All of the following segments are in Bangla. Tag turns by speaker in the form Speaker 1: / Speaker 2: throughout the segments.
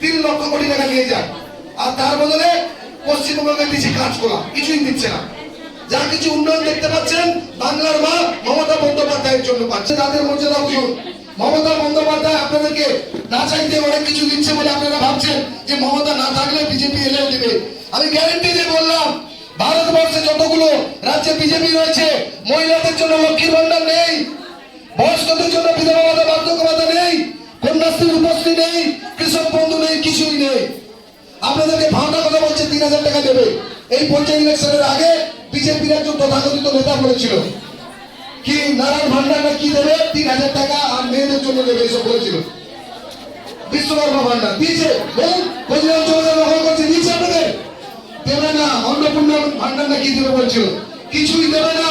Speaker 1: তিন লক্ষ কোটি টাকা নিয়ে যায়। আর তার বদলে দিচ্ছে কাজ করা কিছুই দিচ্ছে না। যা কিছু উন্নয়ন দেখতে পাচ্ছেন, বাংলার মা মমতা বন্দ্যোপাধ্যায়ের জন্য পাচ্ছে। তাদের মর্যাদা মমতা বন্দ্যোপাধ্যায় আপনাদেরকে না চাইতে অনেক কিছু দিচ্ছে বলে আপনারা ভাবছেন যে মমতা না থাকলে বিজেপি এলেও দেবে। আমি গ্যারেন্টি দিয়ে বললাম, ভারতবর্ষে যতগুলো রাজ্যে বিজেপি রয়েছে, মহিলাদের জন্য লক্ষ্মীর ভান্ডার নেই, বয়স্কদের জন্য বিধবা বার্ধক্য নেই কন্যাশ্রীর নেই, কৃষক বন্ধু নেই, কিছুই নেই। আপনাদেরকে কথা বলছে, তিন হাজার টাকা দেবে। এই পঞ্চায়েত ইলেকশনের আগে বিজেপির একজন তথাকথিত নেতা বলেছিল। কি নারায়ণ ভান্ডার কি দেবে? তিন হাজার টাকা আর মেয়েদের জন্য দেবে বলেছিল। বিশ্বকর্মা ভান্ডার, দিয়েছে। দখল করছে, দিয়েছে আপনাদের? দেবে না অন্নপূর্ণা ভান্ডার না কি দেবে বলছিল। কিছুই দেবে না।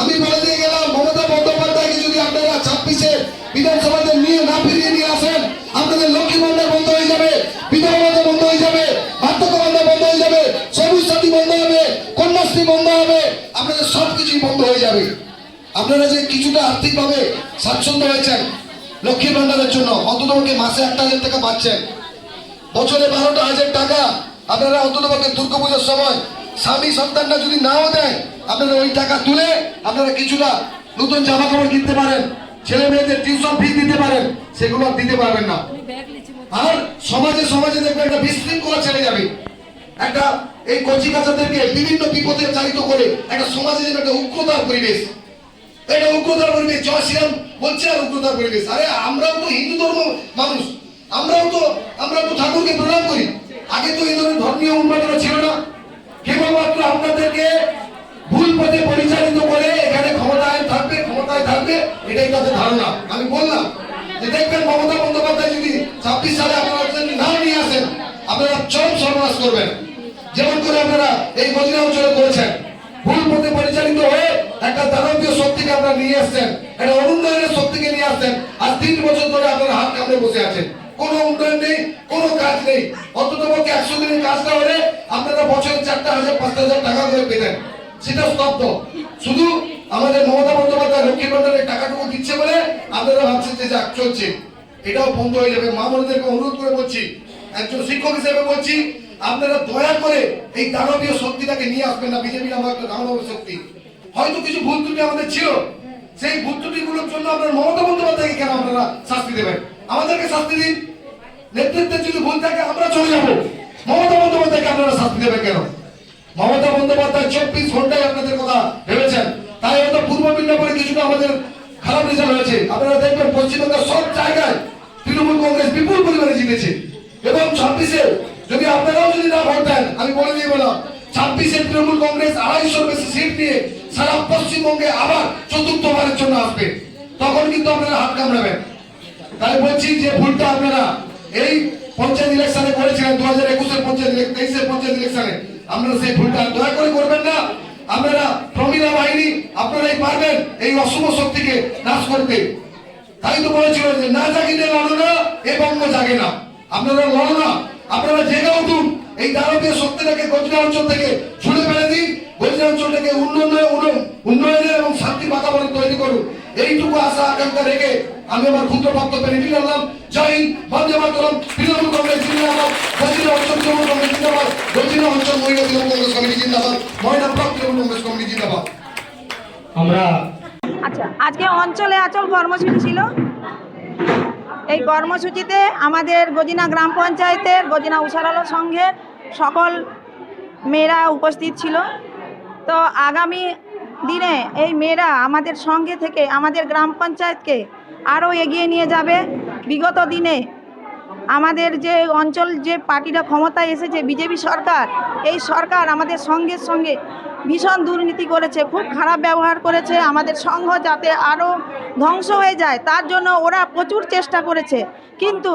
Speaker 1: আমি বলে দিয়ে গেলাম, মমতা ছাব্বিশে বিধানসভাতে নিয়ে না ফিরিয়ে নিয়ে আসেন, আপনাদের লক্ষ্মী ভান্ডার বন্ধ হয়ে যাবে ভাতা বন্ধ হয়ে যাবে, বার্ধক্য ভান্ডার বন্ধ হয়ে যাবে, সবুজ সাথী বন্ধ হবে, কন্যাশ্রী বন্ধ হবে, আপনাদের সব কিছুই বন্ধ হয়ে যাবে। আপনারা যে কিছুটা আর্থিকভাবে স্বাচ্ছন্দ্য হয়েছেন লক্ষ্মী ভান্ডারের জন্য অন্তত মাসে একটা হাজার টাকা পাচ্ছেন। বছরে বারোটা হাজার টাকা আপনারা অন্তত পক্ষে দুর্গা পুজোর সময় স্বামী সন্তানরা যদি নাও দেয়, আপনারা ওই টাকা তুলে আপনারা কিছুটা নতুন জামা কাপড় কিনতে পারেন। ছেলে মেয়েদের টিউশন ফি দিতে পারেন সেগুলো দিতে পারবেন না। আর সমাজে সমাজে দেখবেন একটা বিশৃঙ্খলা ছেড়ে যাবে। একটা এই কচি কাচাদেরকে বিভিন্ন বিপদে চালিত করে একটা সমাজে যেন একটা উগ্রতার পরিবেশ। এটা উগ্রতার পরিবেশ জয় শ্রীরাম বলছে আর উগ্রতার পরিবেশ। আরে আমরাও তো হিন্দু ধর্ম মানুষ। আমরাও তো আমরা তো ঠাকুরকে প্রণাম করি। আগে তো এই ধরনের ধর্মীয় উন্মাদনা ছিল না। কেবলমাত্র আপনাদেরকে ভুল পথে পরিচালিত করে এখানে ক্ষমতায় থাকবে ক্ষমতায় থাকবে এটাই তাদের ধারণা। আমি বললাম যে দেখবেন মমতা বন্দ্যোপাধ্যায় যদি ছাব্বিশ সালে আপনারা নাম নিয়ে আসেন, আপনারা চরম সর্বনাশ করবেন। যেমন করে আপনারা এই গজরা অঞ্চলে করেছেন। ভুল পথে পরিচালিত হয়ে একটা দানবীয় শক্তিকে আপনারা নিয়ে আসছেন, একটা অনুন্নয়নের শক্তিকে নিয়ে আসছেন, আর তিন বছর ধরে আপনারা হাত কামড়ে বসে আছেন। কোনো উন্নয়ন নেই, কোনো কাজ নেই। অন্তত পক্ষে একশো দিনের কাজটা হলে আপনারা বছরে চারটা হাজার, পাঁচটা হাজার টাকা করে পেতেন। সেটা স্তব্ধ। শুধু আমাদের মমতা বন্দ্যোপাধ্যায় ভান্ডারের টাকাটুকু দিচ্ছে বলে আপনারা ভাবছেন যে যাক, চলছে। এটাও বন্ধ হয়ে যাবে। মা বোনদেরকে অনুরোধ করে বলছি, একজন শিক্ষক হিসেবে বলছি, আপনারা দয়া করে এই দানবীয় শক্তিটাকে নিয়ে আসবেন না। বিজেপির আমার একটা দানবীয় শক্তি। হয়তো কিছু ভুল ত্রুটি আমাদের ছিল। সেই ভুল ত্রুটিগুলোর জন্য আপনার মমতা বন্দ্যোপাধ্যায়কে কেন আপনারা শাস্তি দেবেন? আমাদেরকে শাস্তি দিন। নেতৃত্বের যদি ভুল থাকে, আমরা চলে যাব। মমতা বন্দ্যোপাধ্যায়কে আপনারা শাস্তি দেবেন কেন? মমতা বন্দ্যোপাধ্যায় চব্বিশ ঘন্টায় আপনাদের কথা ভেবেছেন। তাই হয়তো পূর্ব মিদনাপুরে কিছুটা আমাদের খারাপ রেজাল্ট হয়েছে। আপনারা দেখবেন পশ্চিমবঙ্গের সব জায়গায় তৃণমূল কংগ্রেস বিপুল পরিমাণে জিতেছে। এবং ছাব্বিশে, যদি আপনারাও যদি না ভোট দেন, আমি বলে দিয়ে বললাম, ছাব্বিশে তৃণমূল কংগ্রেস আড়াইশোর বেশি সিট নিয়ে সারা পশ্চিমবঙ্গে আবার চতুর্থবারের জন্য আসবে। তখন কিন্তু আপনারা হাত কামড়াবেন। তাই বলছি যে ভুলটা আপনারা এই পঞ্চায়েত ইলেকশনে করেছিলেন, দু হাজার একুশের পঞ্চায়েত তেইশের পঞ্চায়েত ইলেকশনে। আপনারা সেই ভুলটা দয়া করে করবেন না আপনারা প্রমিলা বাহিনী আপনারাই পারবেন এই অশুভ শক্তিকে নাশ করতে। তাই তো বলেছিল যে না জাগিলে লড়ো না, এ বঙ্গ জাগে না। আপনারা লড়ো না, আপনারা জেগে উঠুন। এই দানবীয় শক্তিটাকে গজরা অঞ্চল থেকে ছুড়ে ফেলে দিন। গজরা অঞ্চলটাকে উন্নয়ন, উন্নয়ন- উন্নয়নের এবং শান্তি বাতাবরণ তৈরি করুন। এইটুকু আশা, আকাঙ্ক্ষা রেখে আমি আমার ক্ষুদ্র বক্তব্য রেডি করলাম জয় হিন্দ, বন্দে মাতরম। তৃণমূল কংগ্রেস জিন্দাবাদ। গজিরা অঞ্চল তৃণমূল কংগ্রেস জিন্দাবাদ। গজিরা অঞ্চল মহিলা তৃণমূল কংগ্রেস কমিটি জিন্দাবাদ। মহিলা ব্লক তৃণমূল কংগ্রেস কমিটি জিন্দাবাদ।
Speaker 2: আমরা
Speaker 3: আচ্ছা আজকে অঞ্চলে আচল কর্মসূচি ছিল। এই কর্মসূচিতে আমাদের গজিনা গ্রাম পঞ্চায়েতের গজিনা উষারালো সংঘের সকল মেয়েরা উপস্থিত ছিল। তো আগামী দিনে এই মেয়েরা আমাদের সঙ্গে থেকে আমাদের গ্রাম পঞ্চায়েতকে আরও এগিয়ে নিয়ে যাবে। বিগত দিনে আমাদের যে অঞ্চল যে পার্টিটা ক্ষমতায় এসেছে, বিজেপি সরকার, এই সরকার আমাদের সঙ্গের সঙ্গে ভীষণ দুর্নীতি করেছে, খুব খারাপ ব্যবহার করেছে, আমাদের সংঘ যাতে আরও ধ্বংস হয়ে যায়, তার জন্য ওরা প্রচুর চেষ্টা করেছে। কিন্তু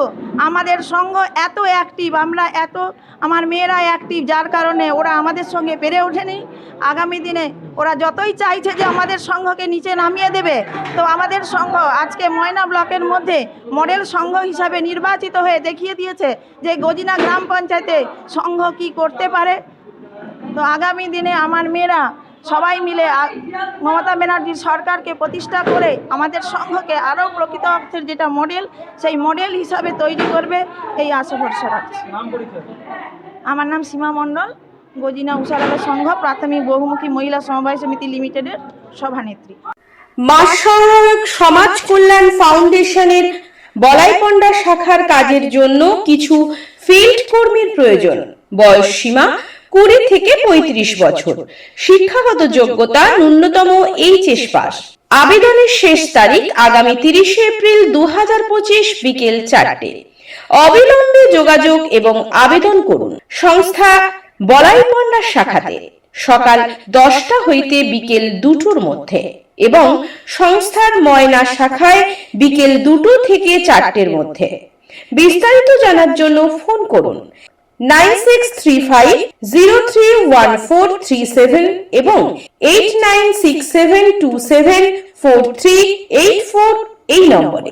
Speaker 3: আমাদের সংঘ এত অ্যাক্টিভ আমরা এত, আমার মেয়েরা অ্যাক্টিভ যার কারণে ওরা আমাদের সঙ্গে পেরে ওঠেনি। আগামী দিনে ওরা যতই চাইছে যে আমাদের সংঘকে নিচে নামিয়ে দেবে, তো আমাদের সংঘ আজকে ময়না ব্লকের মধ্যে মডেল সংঘ হিসাবে নির্বাচিত হয়ে দেখিয়ে দিয়েছে যে গজিনা গ্রাম পঞ্চায়েতে সংঘ কি করতে পারে। তো আগামী দিনে আমার মেয়েরা সবাই মিলে মমতা ব্যানার্জির সরকারকে প্রতিষ্ঠা করে আমাদের সংঘকে আরও প্রকৃত অর্থের যেটা মডেল সেই মডেল হিসাবে তৈরি করবে এই আশা ভরসা রাখছি। আমার নাম সীমা মণ্ডল গজিনা উষারালা সংঘ প্রাথমিক বহুমুখী মহিলা সমবায় সমিতি লিমিটেডের সভানেত্রী।
Speaker 2: মাসহায়ক সমাজ কল্যাণ ফাউন্ডেশনের বলাইপন্ডা শাখার কাজের জন্য কিছু ফিল্ড কর্মীর প্রয়োজন। বয়স সীমা কুড়ি থেকে পঁয়ত্রিশ বছর। শিক্ষাগত যোগ্যতা ন্যূনতম এইচএস পাস। আবেদনের শেষ তারিখ আগামী তিরিশে এপ্রিল দু পঁচিশ বিকেল চারটে। অবিলম্বে যোগাযোগ এবং আবেদন করুন। সংস্থা বলাইপন্ডা শাখাতে। সকাল দশটা হইতে বিকেল দুটোর মধ্যে এবং সংস্থার ময়না শাখায় বিকেল দুটো থেকে চারটের মধ্যে। বিস্তারিত জানার জন্য ফোন করুন nine six three five zero three one four three seven এবং eight nine six seven two seven four three eight four এই নম্বরে।